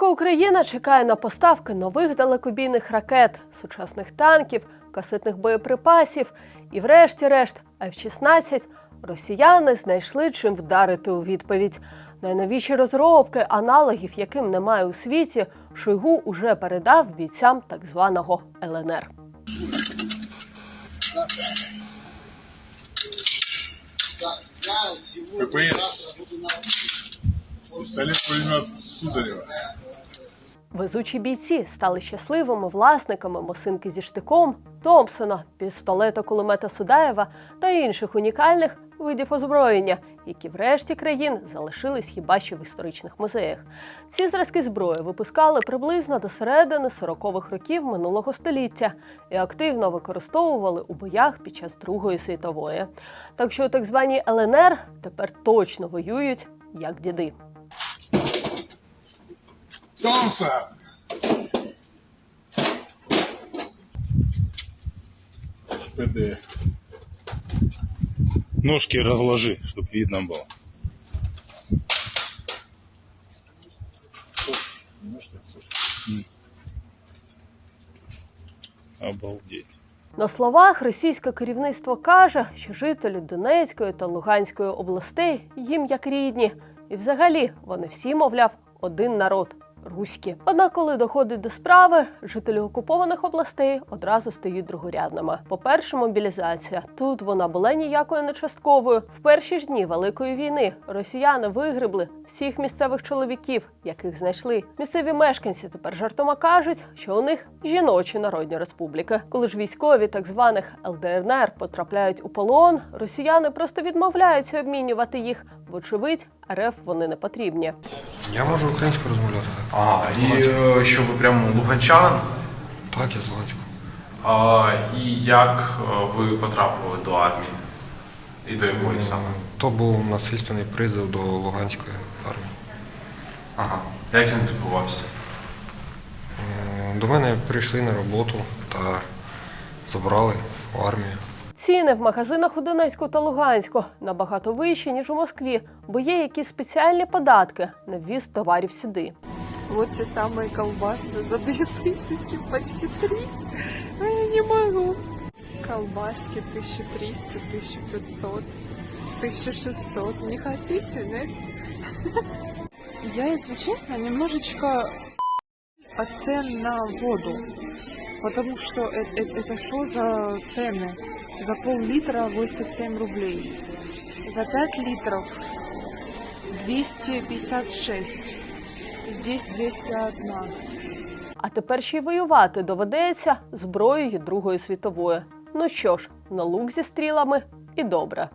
Поки Україна чекає на поставки нових далекобійних ракет, сучасних танків, касетних боєприпасів і, врешті-решт, F-16, росіяни знайшли чим вдарити у відповідь. Найновіші розробки, аналогів яким немає у світі, Шойгу уже передав бійцям так званого ЛНР. ППС. Пистолет-пулемет Сударева. Везучі бійці стали щасливими власниками мосинки зі штиком, Томпсона, пістолета кулемета Судаєва та інших унікальних видів озброєння, які в решті країн залишились хіба що в історичних музеях. Ці зразки зброї випускали приблизно до середини 40-х років минулого століття і активно використовували у боях під час Другої світової. Так що так звані ЛНР тепер точно воюють як діди. Томса! ПД. Ножки разложи, чтобы видно было. Обалдеть. На словах російське керівництво каже, що жителі Донецької та Луганської областей їм як рідні, і взагалі вони всі, мовляв, один народ. Руські. Однак, коли доходить до справи, жителі окупованих областей одразу стають другорядними. По-перше, мобілізація. Тут вона була ніякою не частковою. В перші ж дні великої війни росіяни вигребли всіх місцевих чоловіків, яких знайшли. Місцеві мешканці тепер жартома кажуть, що у них жіночі народні республіки. Коли ж військові так званих ЛДНР потрапляють у полон, росіяни просто відмовляються обмінювати їх. Вочевидь, РФ вони не потрібні. Я можу українською розмовляти. Ага, і е, що ви прямо луганчанин? Так, я з Луганська. А, і як е, ви потрапили до армії? І до якої саме? То був насильственний призов до Луганської армії. Ага. Як він відбувався? До мене прийшли на роботу та забрали в армію. Ціни в магазинах у Донецьку та Луганську набагато вищі, ніж у Москві, бо є якісь спеціальні податки на ввіз товарів сюди. Вот те самые колбасы за 2000, почти 3. А я не могу. Колбаски 1300, 1500, 1600. Не хотите, нет? Я, если честно, немножечко от цен на воду. Потому что э- э- это что за цены? За пол-литра 87 рублей. За 5 литров 256. Здесь 201. А тепер ще й воювати доведеться зброєю Другої світової. Ну що ж, на лук зі стрілами і добре.